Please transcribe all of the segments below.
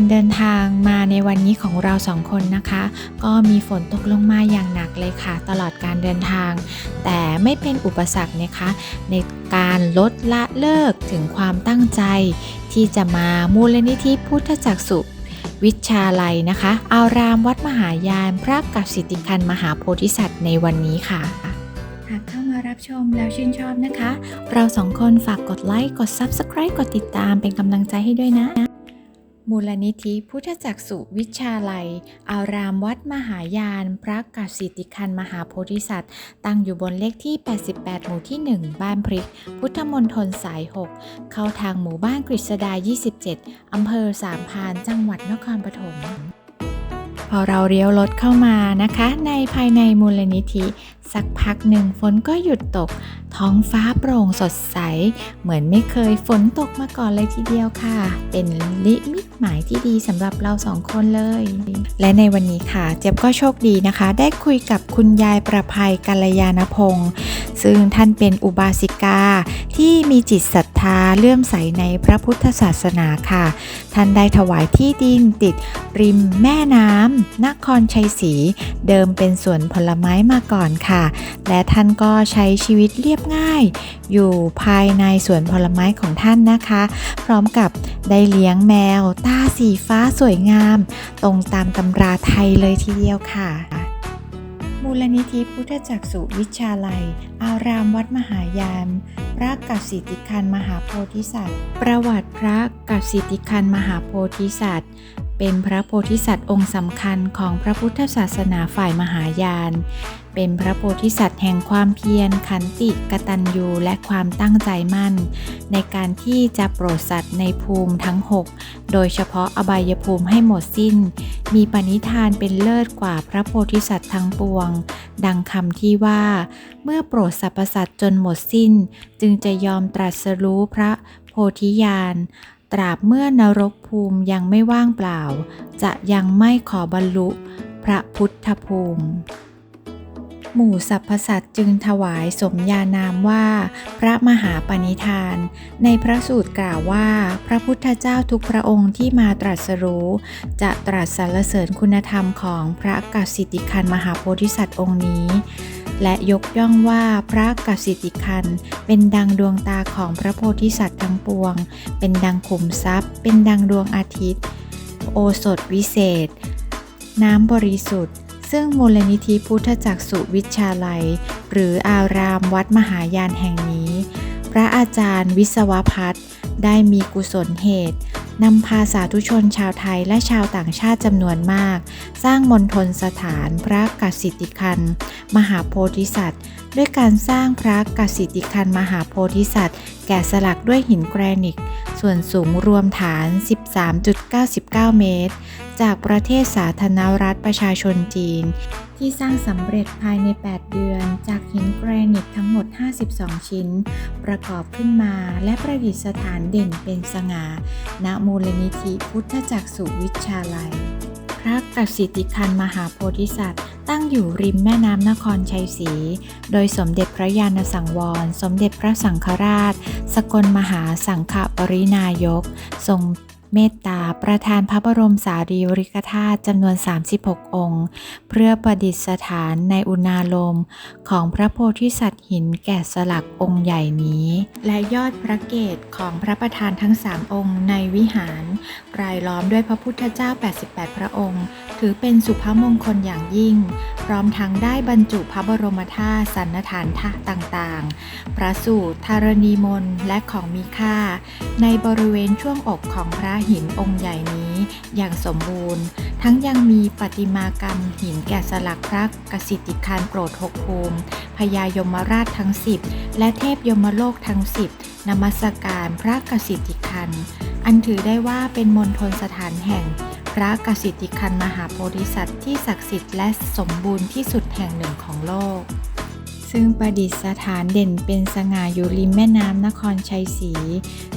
การเดินทางมาในวันนี้ของเราสองคนนะคะ ก็มีฝนตกลงมาอย่างหนักเลยค่ะ ตลอดการเดินทาง แต่ไม่เป็นอุปสรรคนะคะ ในการลดละเลิกถึงความตั้งใจ ที่จะมามูลนิธิพุทธจักสุวิชาลัยนะคะ อารามวัดมหายานพระกัสสิติคันมหาโพธิสัตว์ในวันนี้ค่ะหากเข้ามารับชมแล้วชื่นชอบนะคะ เราสองคนฝากกดไลค์ กด Subscribe กดติดตามเป็นกำลังใจให้ด้วยนะ มูลนิธิพุทธจักสุวิชาลัย อารามวัดมหายาน พระกัสสิติคันมหาโพธิสัตว์ ตั้งอยู่บนเลขที่ 88 หมู่ที่ 1 บ้านพริก พุทธมณฑลสาย 6 เข้าทางหมู่บ้านกฤษดา 27 อำเภอสามพาน จังหวัดนครปฐมพอเราเลี้ยวรถเข้ามานะคะ ในภายในมูลนิธิ สักพักหนึ่งฝนก็หยุดตก ท้องฟ้าโปร่งสดใส เหมือนไม่เคยฝนตกมาก่อนเลยทีเดียวค่ะ เป็นลิมิตหมายที่ดีสำหรับเราสองคนเลย และในวันนี้ค่ะ เจ็บก็โชคดีนะคะ ได้คุยกับคุณยายประภัยกัลยาณพงศ์ซึ่งท่านเป็นอุบาสิกาที่มีจิตศรัทธาเลื่อมใสในพระพุทธศาสนาค่ะ ท่านได้ถวายที่ดินติดริมแม่น้ำนครชัยศรีเดิมเป็นสวนผลไม้มาก่อนค่ะและท่านก็ใช้ชีวิตเรียบง่าย อยู่ภายในสวนผลไม้ของท่านนะคะ พร้อมกับได้เลี้ยงแมวตาสีฟ้าสวยงาม ตรงตามตำราไทยเลยทีเดียวค่ะมูลนิธิพุทธจักสุวิชาลัย อารามวัดมหายานพระกัสสิติคันมหาโพธิสัตว์ ประวัติพระกัสสิติคันมหาโพธิสัตว์ เป็นพระโพธิสัตว์องค์สำคัญของพระพุทธศาสนาฝ่ายมหายาน เป็นพระโพธิสัตว์แห่งความเพียร ขันติกตัญญูและความตั้งใจมั่น ในการที่จะโปรดสัตว์ในภูมิทั้ง 6 โดยเฉพาะอบายภูมิให้หมดสิ้น มีปณิธานเป็นเลิศกว่าพระโพธิสัตว์ทั้งปวง ดังคำที่ว่า เมื่อโปรดสรรพสัตว์จนหมดสิ้น จึงจะยอมตรัสรู้พระโพธิญาณ ตราบเมื่อนรกภูมิยังไม่ว่างเปล่า จะยังไม่ขอบรรลุ พระพุทธภูมิ หมู่สรรพสัตว์จึงถวายสมญานามว่า พระมหาปณิธาน ในพระสูตรกล่าวว่า พระพุทธเจ้าทุกพระองค์ที่มาตรัสรู้ จะตรัสสรรเสริญคุณธรรมของพระกัสสิติคันมหาโพธิสัตว์องค์นี้ และยกย่องว่าพระกัสสิติคัน เป็นดังดวงตาของพระโพธิสัตว์ทั้งปวง เป็นดังขุมทรัพย์ เป็นดังดวงอาทิตย์ โอสถวิเศษ น้ำบริสุทธิ์ ซึ่งมูลนิธิพุทธจักสุวิชาลัย หรืออารามวัดมหายานแห่งนี้ พระอาจารย์วิศวพัฒน์ได้มีกุศลเหตุ นำพาสาธุชนชาวไทยและชาวต่างชาติจำนวนมาก สร้างมณฑลสถานพระกัสสิติคัน มหาโพธิสัตว์ ด้วยการสร้างพระกัสสิติคันมหาโพธิสัตว์ แกะสลักด้วยหินแกรนิตส่วนสูงรวมฐาน 13.99 เมตร จากประเทศสาธารณรัฐประชาชนจีน ที่สร้างสำเร็จภายใน 8 เดือน จากหินแกรนิตทั้งหมด 52 ชิ้น ประกอบขึ้นมาและประดิษฐานเด่นเป็นสง่าณมูลนิธิพุทธจักสุวิชาลัย พระกัสสิติคันมหาโพธิสัตว์ตั้งอยู่ริมแม่น้ำนครชัยศรี โดยสมเด็จพระยาณสังวร สมเด็จพระสังฆราช สกลมหาสังฆปรินายก ทรง เมตตาประทานพระบรมสารีริกธาตุจำนวน 36 องค์ เพื่อประดิษฐานในอุณาโลมของพระโพธิสัตว์หินแกะสลักองค์ใหญ่นี้ และยอดพระเกศของพระประธานทั้ง 3 องค์ในวิหาร รายล้อมด้วยพระพุทธเจ้า 88 พระองค์ ถือเป็นสุภมงคลอย่างยิ่ง พร้อมทั้งได้บรรจุพระบรมธาตุสันนฐานทะต่างๆ พระสูตรธารณีมนและของมีค่า ในบริเวณช่วงอกของพระหินองค์ใหญ่นี้อย่างสมบูรณ์ ทั้งยังมีประติมากรรมหินแกะสลักพระกสิติคานโปรดหกภูมิพญายมราชทั้ง10และเทพยมโลกทั้ง10นมัสการพระกสิติคัน อันถือได้ว่าเป็นมณฑลสถานแห่ง พระกสิติคันมหาโพธิสัตว์ที่ศักดิ์สิทธิ์และสมบูรณ์ที่สุดแห่งหนึ่งของโลก ซึ่งประดิษฐานเด่นเป็นสง่าอยู่ริมแม่น้ำนครชัยศรี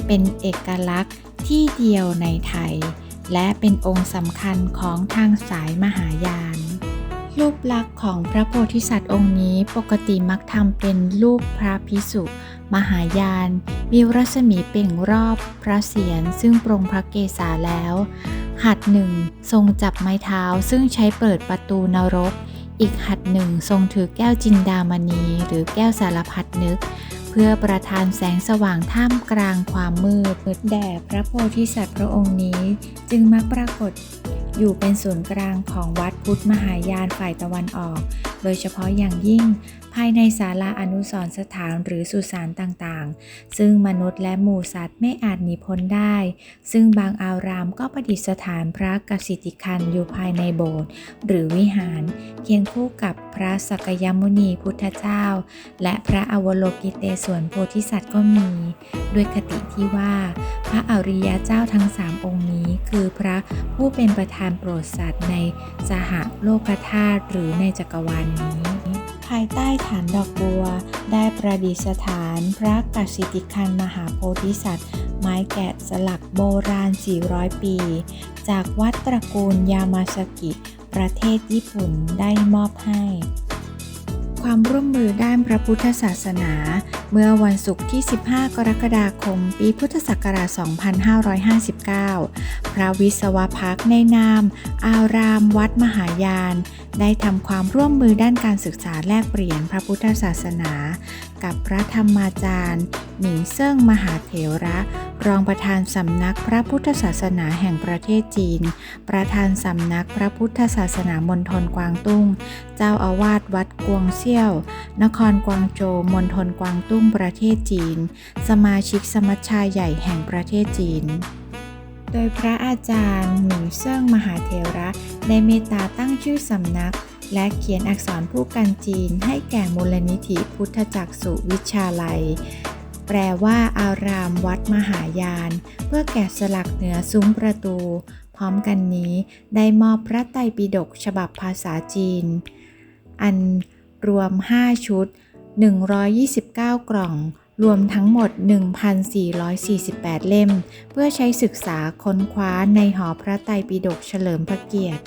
เป็นเอกลักษณ์ ที่เดียวในไทย และเป็นองค์สำคัญของทางสายมหายาน รูปลักษณ์ของพระโพธิสัตว์องค์นี้ปกติมักทำเป็นรูปพระพิสุมหายาน มีรัศมีเป่งรอบพระเศียรซึ่งปรงพระเกศาแล้ว หัดหนึ่งทรงจับไม้เท้าซึ่งใช้เปิดประตูนรก อีกหัดหนึ่งทรงถือแก้วจินดามณีหรือแก้วสารพัดนึก เพื่อประทานแสงสว่างท่ามกลางความมืดมิดแด่พระโพธิสัตว์พระองค์นี้ จึงมักปรากฏอยู่เป็นศูนย์กลางของวัดพุทธมหายานฝ่ายตะวันออก โดยเฉพาะอย่างยิ่งภายในศาลาอนุสรสถานหรือสุสานต่างๆ ซึ่งมนุษย์และหมูสัตว์ไม่อาจหนีพ้นได้ ซึ่งบางอารามก็ประดิษฐานพระกสิทธิคันอยู่ภายในโบสถ์หรือวิหาร เคียงคู่กับพระสักยมุนีพุทธเจ้า และพระอวโลกิเตศวนโพธิสัตว์ก็มี ด้วยคติที่ว่า พระอริยเจ้าทั้งสามองค์นี้ คือพระผู้เป็นประธานโปรดสัตว์ในสหโลกธาตุหรือในจักรวาลนนี้ ภายใต้ฐานดอกบัว ได้ประดิษฐานพระกัสสิติคันมหาโพธิสัตว์ ไม้แกะสลักโบราณ 400 ปี จากวัดตระกูลยามาสกิ ประเทศญี่ปุ่นได้มอบให้ ความร่วมมือด้านพระพุทธศาสนา เมื่อวันศุกร์ที่ 15 กรกฎาคม ปีพุทธศักราช 2559 พระวิศวพักในนาม อารามวัดมหายาน ได้ทำความร่วมมือด้านการศึกษาแลกเปลี่ยนพระพุทธศาสนา กับพระธรรมาจารย์ หมิงเซิ่งมหาเถระ รองประธานสำนักพระพุทธศาสนาแห่งประเทศจีน ประธานสำนักพระพุทธศาสนามณฑลกวางตุ้ง เจ้าอาวาสวัดกวงเซี่ยว นครกวางโจวมณฑลกวางตุ้งประเทศจีน สมาชิกสมัชชาใหญ่แห่งประเทศจีนโดยพระอาจารย์หมิงเซิ่งมหาเทระได้เมตตาตั้งชื่อสำนัก และเขียนอักษรผู้กันจีนให้แก่มูลนิธิพุทธจักสุวิชาลัย แปลว่าอารามวัดมหายาน เพื่อแกะสลักเหนือซุ้มประตู พร้อมกันนี้ได้มอบพระไตรปิฎกฉบับภาษาจีน อันรวม 5 ชุด 129 กล่อง รวมทั้งหมด 1,448 เล่ม เพื่อใช้ศึกษาค้นคว้าในหอพระไตรปิฎกเฉลิมพระเกียรติ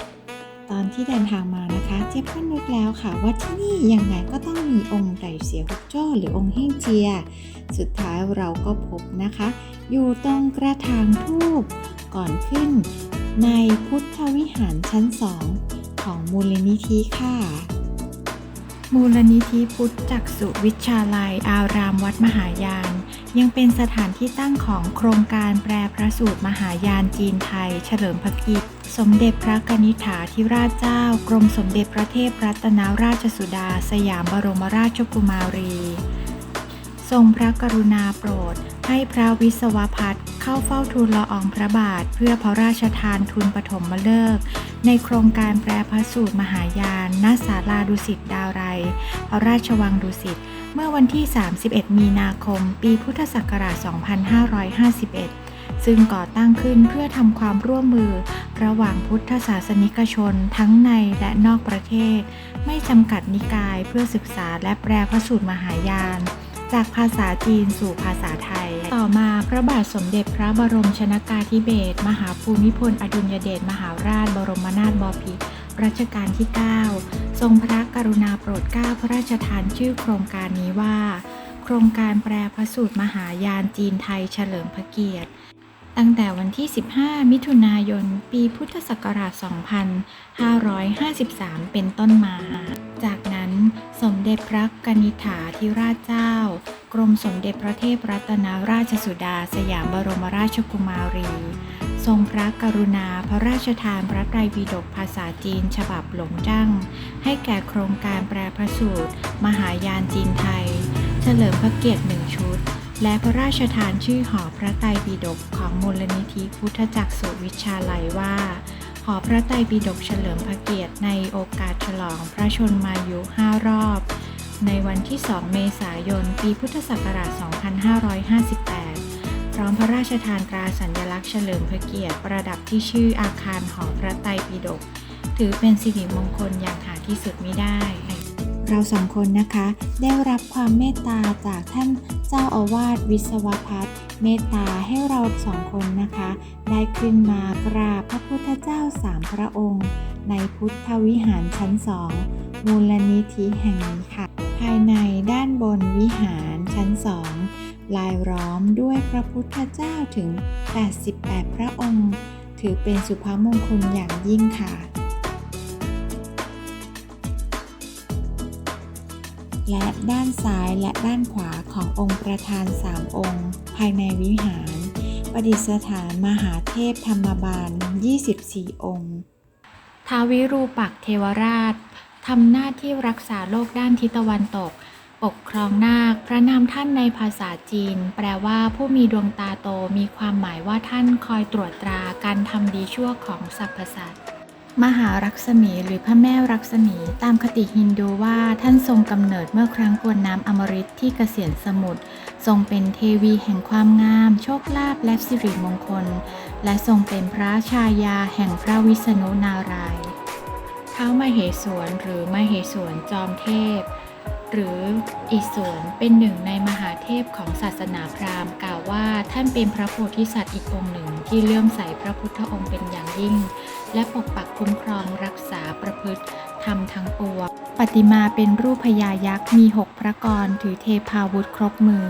ตอนที่เดินทางมานะคะเจ๊ยบก็นึกแล้วค่ะ ว่าที่นี่ยังไงก็ต้องมีองค์ไต่เสียฮุกโจ้หรือองค์เฮ่งเจีย สุดท้ายเราก็พบนะคะ อยู่ตรงกระถางทูบก่อนขึ้น ในพุทธวิหารชั้นสองของมูลนิธิค่ะ มูลนิธิพุทธจักสุวิชาลัยอารามวัดมหายาน ยังเป็นสถานที่ตั้งของโครงการแปลพระสูตรมหายานจีนไทย เฉลิมพระเกียรติ สมเด็จพระกนิษฐาธิราชเจ้า กรมสมเด็จพระเทพรัตนราชสุดา สยามบรมราชกุมารี ทรงพระกรุณาโปรด ให้พระวิศวพัฒน์เข้าเฝ้าทูลละอองพระบาท เพื่อพระราชทานทุนปฐมฤกษ์ในโครงการแปลพระสูตรมหายานณศาลาดุสิตดาวไร พระราชวังดุสิต เมื่อวันที่ 31 มีนาคม ปีพุทธศักราช 2551 ซึ่งก่อตั้งขึ้นเพื่อทำความร่วมมือ ระหว่างพุทธศาสนิกชนทั้งในและนอกประเทศ ไม่จำกัดนิกายเพื่อศึกษาและแปลพระสูตรมหายาน จากภาษาจีนสู่ภาษาไทย ต่อมาพระบาทสมเด็จพระบรมชนากาธิเบศรมหาภูมิพลอดุลยเดชมหาราชบรมนาถบพิตรรัชกาลที่ 9 ทรงพระกรุณาโปรดเกล้าพระราชทานชื่อโครงการนี้ว่า โครงการแปลพระสูตรมหายานจีนไทยเฉลิมพระเกียรติ ตั้งแต่วันที่ 15 มิถุนายน ปีพุทธศักราช 2553 เป็นต้นมา จากนั้นสมเด็จพระกนิษฐาธิราชเจ้า กรมสมเด็จพระเทพรัตนราชสุดาสยามบรมราชกุมารี ทรงพระกรุณาพระราชทานพระไตรปิฎกภาษาจีนฉบับหลงจ้ง ให้แก่โครงการแปลพระสูตร มหายานจีนไทย เฉลิมพระเกียรติหนึ่งชุด และพระราชทานชื่อหอพระไตรปิฎกของมูลนิธิพุทธจักสุวิชาลัยว่า หอพระไตรปิฎกเฉลิมพระเกียรติในโอกาสฉลองพระชนมายุ 5 รอบ ในวันที่ 2 เมษายน ปีพุทธศักราช 2558 พร้อมพระราชทานตราสัญลักษณ์เฉลิมพระเกียรติประดับที่ชื่ออาคารหอพระไตรปิฎกถือเป็นสิริมงคลอย่างหาที่สุดไม่ได้ เราสองคนนะคะ ได้รับความเมตตาจากท่าน เจ้าอาวาสวิศวพัฒน์เมตตาให้เราสองคนนะคะ ได้ขึ้นมากราบพระพุทธเจ้าสามพระองค์ ในพุทธวิหารชั้นสองมูลนิธิแห่งนี้ค่ะ ภายในด้านบนวิหารชั้นสองลายล้อมด้วยพระพุทธเจ้าถึง 88 พระองค์ ถือเป็นสุภาพมงคลอย่างยิ่งค่ะ และด้านซ้ายและด้านขวาขององค์ประธานสามองค์ ภายในวิหาร ประดิษฐานมหาเทพธรรมบาล 24 องค์ท้าววิรูปักษ์เทวราชทำหน้าที่รักษาโลกด้านทิศตะวันตก ปกครองนาค พระนามท่านในภาษาจีน แปลว่าผู้มีดวงตาโตมีความหมายว่าท่านคอยตรวจตราการทำดีชั่วของสรรพสัตว์ มหารักษมีหรือพระแม่รักษมี ตามคติฮินดูว่าท่านทรงกำเนิดเมื่อครั้งกวนน้ำอมฤตที่เกษียณสมุทรทรงเป็นเทวีแห่งความงาม โชคลาภและสิริมงคล และทรงเป็นพระชายาแห่งพระวิษณุนารายณ์ท้าวมเหสวนหรือมเหสวนจอมเทพ หรืออิศวรเป็นหนึ่งในมหาเทพของศาสนาพราหมณ์กล่าวว่าท่านเป็นพระโพธิสัตว์อีกองค์หนึ่งที่เลื่อมใสพระพุทธองค์เป็นอย่างยิ่ง และปกปักคุ้มครองรักษาประพฤติธรรมทั้งปวงปฏิมาเป็นรูปพญายักษ์มีหกพระกรถือเทพาวุธครบมือ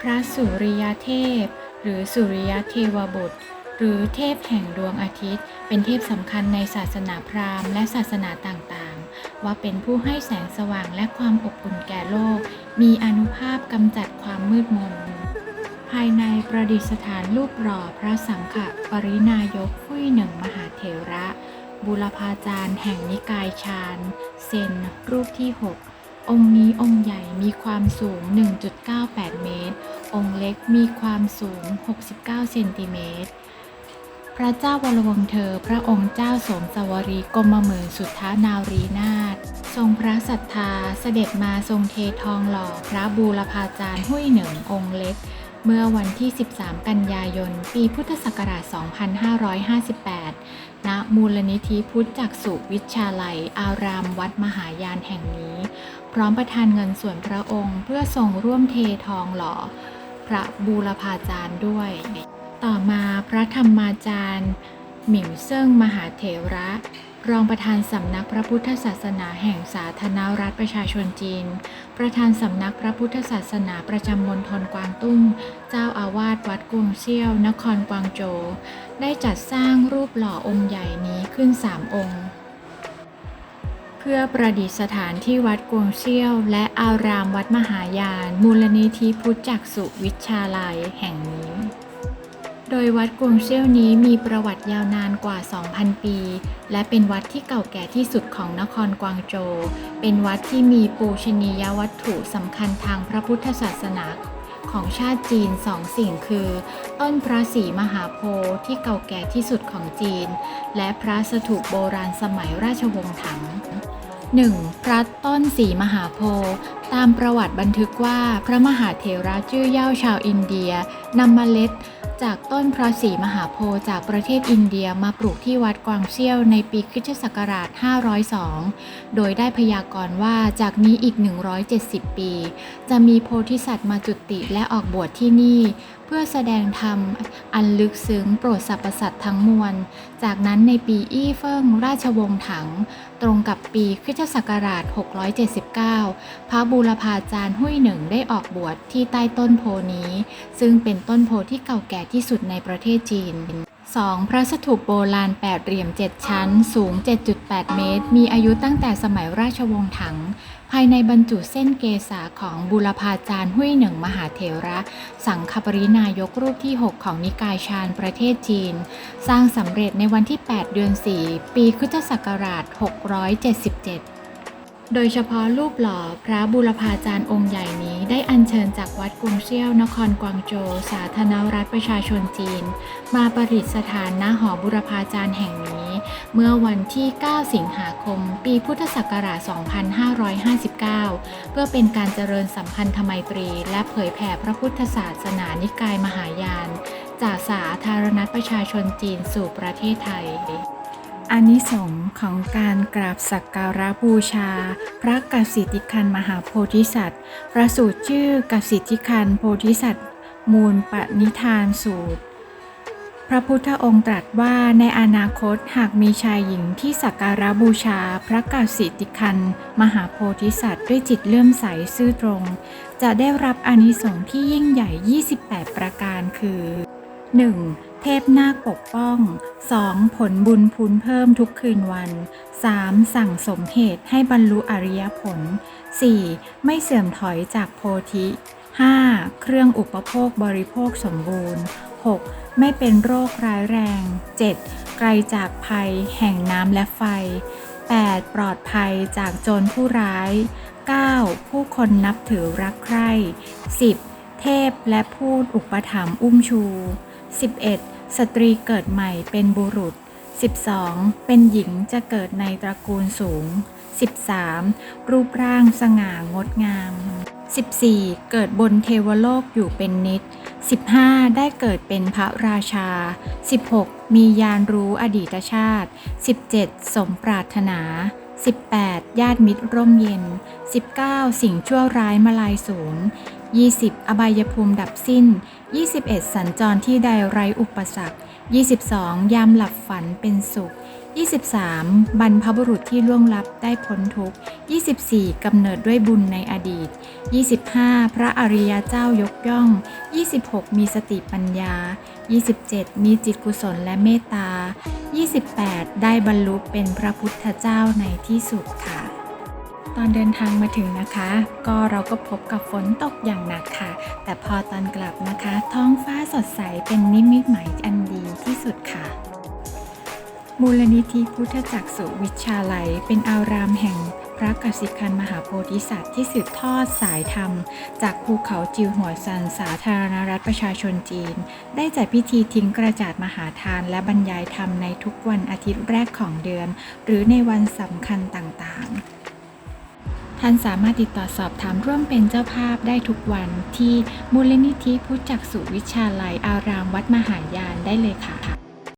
พระสุริยเทพ หรือสุริยเทวบุตร หรือเทพแห่งดวงอาทิตย์ เป็นเทพสำคัญในศาสนาพราหมณ์และศาสนาต่างๆ ว่าเป็นผู้ให้แสงสว่างและความอบอุ่นแก่โลก มีอนุภาพกำจัดความมืดมนภายในประดิษฐานรูปหล่อพระสังฆปรินายก ผู้หนึ่งมหาเถระ บุรพาจารย์แห่งนิกายฌานเซน รูปที่ 6 องค์นี้องค์ใหญ่มีความสูง 1.98 เมตร องค์เล็กมีความสูง 69 เซนติเมตร พระเจ้าวรวงเธอพระองค์เจ้าสมสวรีกรมหมื่นสุทธานารีนาถทรงพระศรัทธาเสด็จมาทรงเททองหล่อพระบูรพาจารย์หุ้ยหนิงองค์เล็ก เมื่อวันที่ 13 กันยายน ปีพุทธศักราช 2558 ณ มูลนิธิพุทธจักสุวิชาลัย อารามวัดมหายานแห่งนี้ พร้อมประทานเงินส่วนพระองค์เพื่อส่งร่วมเททองหล่อ พระบูรพาจารย์ด้วย ต่อมาพระธรรมาจารย์ หมิงเซิ่งมหาเถระ รองประธานสำนักพระพุทธศาสนาแห่งสาธารณรัฐประชาชนจีน ประธานสำนักพระพุทธศาสนาประจำมณฑลกวางตุ้ง เจ้าอาวาสวัดกวงเซี่ยว นครกวางโจวได้จัดสร้างรูปหล่อองค์ใหญ่นี้ขึ้นสามองค์ เพื่อประดิษฐานที่วัดกวงเซี่ยว และอารามวัดมหายาน มูลนิธิพุทธจักสุวิชาลัยแห่งนี้ โดยวัดกวงเซี่ยวนี้มีประวัติยาวนานกว่า 2,000 ปี และเป็นวัดที่เก่าแก่ที่สุดของนครกวางโจว เป็นวัดที่มีปูชนียวัตถุสำคัญทางพระพุทธศาสนาของชาติจีนสองสิ่งคือ ต้นพระศรีมหาโพธิ์ที่เก่าแก่ที่สุดของจีน และพระสถูปโบราณสมัยราชวงศ์ถัง 1. พระต้นสีมหาโพธิ์ตามประวัติบันทึกว่าพระมหาเถระจื้อเย่าชาวอินเดียนำมเมล็ด จากต้นพระศรีมหาโพธิ์จากประเทศอินเดียมาปลูกที่วัดกวางเซี่ยวในปีคริสตศักราช 502 โดยได้พยากรณ์ว่าจากนี้อีก 170 ปี จะมีโพธิสัตว์มาจุติและออกบวชที่นี่ เพื่อแสดงธรรมอันลึกซึ้งโปรดสรรพสัตว์ทั้งมวล จากนั้นในปีอี้เฟิ่งราชวงศ์ถัง ตรงกับปีคริสตศักราช 679 พระบูรพาจารย์หุ้ยหนึ่งได้ออกบวชที่ใต้ต้นโพนี้ ซึ่งเป็นต้นโพที่เก่าแก่ที่สุดในประเทศจีน 2. พระสถูปโบราณแปดเหลี่ยม 7 ชั้น สูง 7.8 เมตร มีอายุตั้งแต่สมัยราชวงศ์ถัง ภายในบรรจุเส้นเกษาของบุรพาจารย์หุ้ยหนึ่งมหาเถระ สังฆปรินายกรูปที่ 6 ของนิกายชาญประเทศจีน สร้างสำเร็จในวันที่ 8 เดือน 4 ปีคริสตศักราช 677 โดยเฉพาะรูปหล่อพระบูรพาจารย์องค์ใหญ่นี้ได้อัญเชิญจากวัดกรุงเซี่ยวนครกวางโจวสาธารณรัฐประชาชนจีน มาประดิษฐานณหอบุรพาจารย์แห่งนี้ เมื่อวันที่ 9 สิงหาคม ปีพุทธศักราช 2559 เพื่อเป็นการเจริญสัมพันธไมตรี และเผยแผ่พระพุทธศาสนานิกายมหายาน จากสาธารณรัฐประชาชนจีนสู่ประเทศไทย อานิสงส์ของการกราบสักการะบูชา พระกสิทธิคันมหาโพธิสัตว์ ประสูตรชื่อกสิทธิคันโพธิสัตว์ มูลปณิธานสูตร พระพุทธองค์ตรัสว่าในอนาคตหากมีชายหญิงที่สักการะบูชา พระกสิทธิคันมหาโพธิสัตว์ด้วยจิตเลื่อมใสซื่อตรง จะได้รับอานิสงส์ที่ยิ่งใหญ่ 28 ประการคือ 1. เทพนาคปกป้อง 2. ผลบุญพูนเพิ่มทุกคืนวัน 3. สั่งสมเหตุให้บรรลุอริยผล 4. ไม่เสื่อมถอยจากโพธิ 5. เครื่องอุปโภคบริโภคสมบูรณ์ 6. ไม่เป็นโรคร้ายแรง 7. ไกลจากภัยแห่งน้ำและไฟ 8. ปลอดภัยจากโจรผู้ร้าย 9. ผู้คนนับถือรักใคร่ 10. เทพและพูดอุปถัมภ์อุ้มชู 11. สตรีเกิดใหม่เป็นบุรุษ 12. เป็นหญิงจะเกิดในตระกูลสูง 13. รูปร่างสง่างดงาม 14. เกิดบนเทวโลกอยู่เป็นนิด 15. ได้เกิดเป็นพระราชา 16. มียานรู้อดีตชาติ 17. สมปรารถนา 18. ญาติมิตรร่มเย็น 19. สิ่งชั่วร้ายมาลายศูนย์ 20. อบายภูมิดับสิ้น 21. สัญจรที่ใดไร้อุปสรรค 22. ยามหลับฝันเป็นสุข 23. บรรพบุรุษที่ล่วงลับได้พ้นทุกข์ 24. กำเนิดด้วยบุญในอดีต 25. พระอริยเจ้ายกย่อง 26. มีสติปัญญา 27. มีจิตกุศลและเมตตา 28. ได้บรรลุเป็นพระพุทธเจ้าในที่สุดค่ะ ตอนเดินทางมาถึงนะคะ ก็เราก็พบกับฝนตกอย่างหนักค่ะ แต่พอตอนกลับนะคะ ท้องฟ้าสดใสเป็นนิมิตหมายอันดีที่สุดค่ะ มูลนิธิพุทธจักสุวิชาลัย เป็นอารามแห่งพระกสิคันมหาโพธิสัตว์ที่สืบทอดสายธรรม จากภูเขาจิวหัวซันสาธารณรัฐประชาชนจีน ได้จัดพิธีทิ้งกระจาดมหาทานและบรรยายธรรมในทุกวันอาทิตย์แรกของเดือน หรือในวันสำคัญต่างๆ ท่านสามารถติดต่อสอบถามร่วมเป็นเจ้าภาพได้ทุกวันที่มูลนิธิพุทธจักสุวิชาลัยอารามวัดมหายานได้เลยค่ะ